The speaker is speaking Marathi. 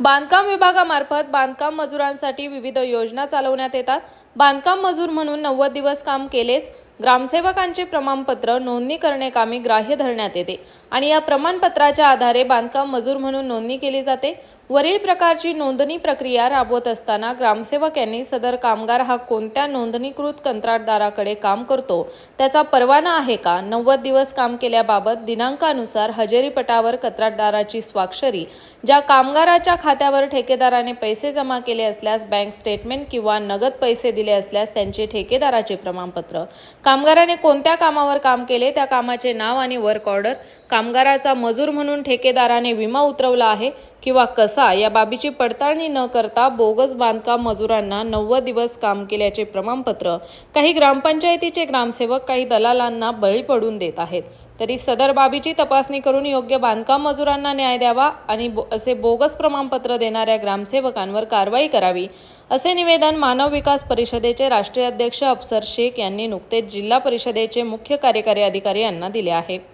बांधकाम विभागामार्फत बांधकाम मजुरांसाठी विविध योजना चालवण्यात येतात. बांधकाम मजूर म्हणून नव्वद दिवस काम केलेच ग्रामसेवकांचे प्रमाणपत्र नोंदणी करणे कामी ग्राह्य धरण्यात येते आणि या प्रमाणपत्राच्या आधारे बांधकाम मजूर म्हणून नोंदणी केली जाते. वरील प्रकारची नोंदणी प्रक्रिया राबवत असताना ग्रामसेवक यांनी सदर कामगार हा कोणत्या नोंदणीकृत कंत्राटदाराकडे काम करतो त्याचा परवाना आहे का नव्वद दिवस काम केल्याबाबत दिनांकानुसार हजेरीपटावर कंत्राटदाराची स्वाक्षरी ज्या कामगाराच्या खात्यावर ठेकेदाराने पैसे जमा केले असल्यास बँक स्टेटमेंट किंवा नगद पैसे दिले असल्यास त्यांचे ठेकेदाराचे प्रमाणपत्र कामगाराने कोणत्या कामावर काम केले त्या कामाचे नाव आणि वर्क ऑर्डर कामगाराचा मजूर म्हणून ठेकेदाराने विमा उतरवला आहे किंवा कसा या बाबीची पडताळणी न करता बोगस बांधकाम मजुरांना नव्वद दिवस काम केल्याचे प्रमाणपत्र काही ग्रामपंचायतीचे ग्रामसेवक काही दलालांना बळी पडून देत आहेत. तरी सदर बाबीची तपासणी करून योग्य बांधकाम मजुरांना न्याय द्यावा आणि बो- असे बोगस प्रमाणपत्र देणाऱ्या ग्रामसेवकांवर कारवाई करावी असे निवेदन मानव विकास परिषदेचे राष्ट्रीय अध्यक्ष अफसर शेख यांनी नुकतेच जिल्हा परिषदेचे मुख्य कार्यकारी अधिकारी यांना दिले आहे.